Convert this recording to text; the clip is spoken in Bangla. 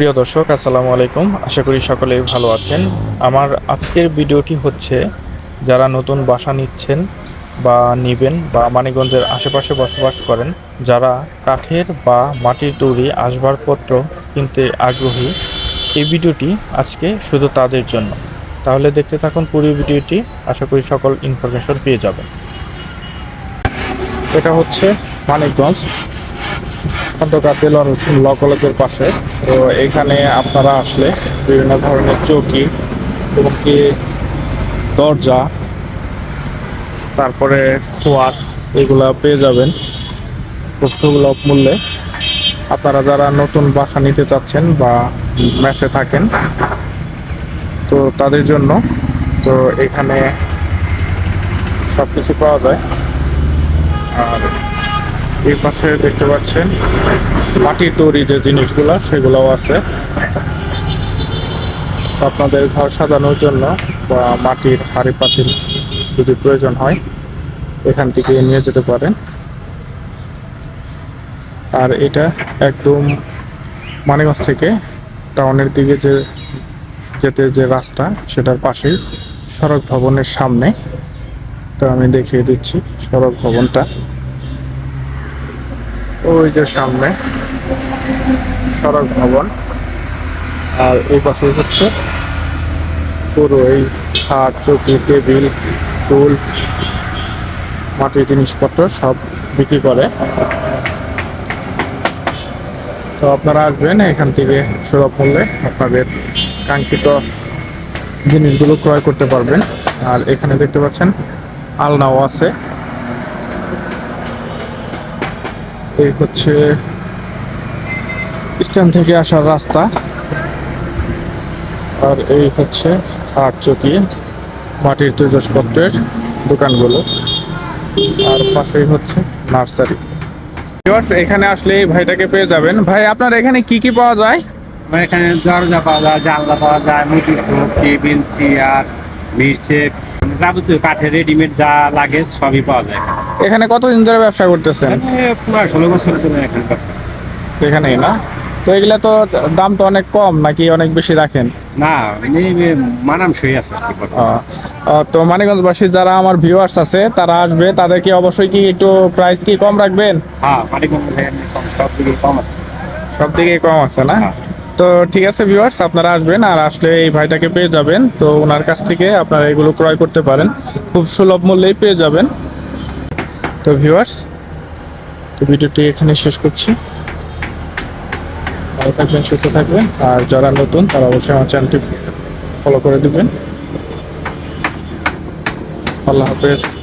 প্রিয় দর্শক, আসসালামু আলাইকুম। আশা করি সকলেই ভালো আছেন। আমার আজকের ভিডিওটি হচ্ছে, যারা নতুন বাসা নিচ্ছেন বা নিবেন বা মানিকগঞ্জের আশেপাশে বসবাস করেন, যারা কাঠের বা মাটির তৈরি আসবাবপত্র কিনতে আগ্রহী, এই ভিডিওটি আজকে শুধু তাদের জন্য। তাহলে দেখতে থাকুন পুরো ভিডিওটি, আশা করি সকল ইনফরমেশন পেয়ে যাবেন। এটা হচ্ছে মানিকগঞ্জ। খন্দকার দেলোয়ার ল কলেজের পাশে। তো এখানে আপনারা আসলে বিভিন্ন ধরনের চৌকি এবং কি দরজা, তারপরে খোয়ার এগুলা পেয়ে যাবেন খুব সুলভ মূল্যে। আপনারা যারা নতুন বাসা নিতে চাচ্ছেন বা ম্যাচে থাকেন, তো তাদের জন্য তো এখানে সব কিছু পাওয়া যায়। আর এই পাশে দেখতে পাচ্ছেন মাটির তৈরি যে জিনিসগুলো, সেগুলোও আছে। আপনাদের ঘর সাজানোর জন্য বা মাটির হাড়ি পাতিল যদি প্রয়োজন হয়, এখান থেকে নিয়ে যেতে পারেন। আর এটা একদম মানিগঞ্জ থেকে টাউনের দিকে যে যেতে যে রাস্তা, সেটার পাশেই সড়ক ভবনের সামনে। তো আমি দেখিয়ে দিচ্ছি সড়ক ভবনটা। ওই যে সামনে সড়ক ভবন। আর এই পাশে হচ্ছে পুরো এই খাট, চৌকি, টেবিল, টুল, মাটির জিনিসপত্র সব বিক্রি করে। তো আপনারা আসবেন এখান থেকে সুলভ মূল্যে আপনাদের কাঙ্ক্ষিত জিনিসগুলো ক্রয় করতে পারবেন। আর এখানে দেখতে পাচ্ছেন আলনাও আছে। এই হচ্ছে স্ট্যান্ড থেকে আসার রাস্তা। আর এই হচ্ছে হাট চকি মাটির তেজসপত্রের দোকানগুলো। আর পাশেই হচ্ছে নার্সারি। এখানে আসলে এই ভাইটাকে পেয়ে যাবেন। ভাই, আপনার এখানে কি কি পাওয়া যায়? এখানে দরজা পাওয়া যায়, জানলা পাওয়া যায় মুটি টেবিল, চেয়ার, মিরচেক যাবতীয় কাঠের রেডিমেড যা লাগে সবই পাওয়া যায় এখানে। কতদিন ধরে ব্যবসা করতেছেন? প্রায় ষোলো বছর চলে এখানে এখানেই না? তো এগুলা তো দাম তো অনেক কম নাকি অনেক বেশি রাখেন? না এমনি মানানসই আছে তো মানিকগঞ্জবাসী যারা আমার ভিউয়ার্স আছে তারা আসবে তাদেরকে অবশ্যই কি একটু প্রাইস কি কম রাখবেন? হ্যাঁ কম সব দিকে কম আছে। সব দিকে কম আছে না? হ্যাঁ। তো ঠিক আছে ভিউয়ার্স আপনারা আসবেন আর আসলে এই ভাইটাকে পেয়ে যাবেন। তো ওনার কাছ থেকে আপনারা এগুলো ক্রয় করতে পারেন। খুব সুলভ মূল্যেই পেয়ে যাবেন। তো ভিউয়ার্স তো ভিডিওটি এখানে শেষ করছি। ভালো থাকবেন, সুস্থ থাকবেন। আর যারা নতুন, তারা অবশ্যই আমার চ্যানেলটি ফলো করে দেবেন। আল্লাহ হাফেজ।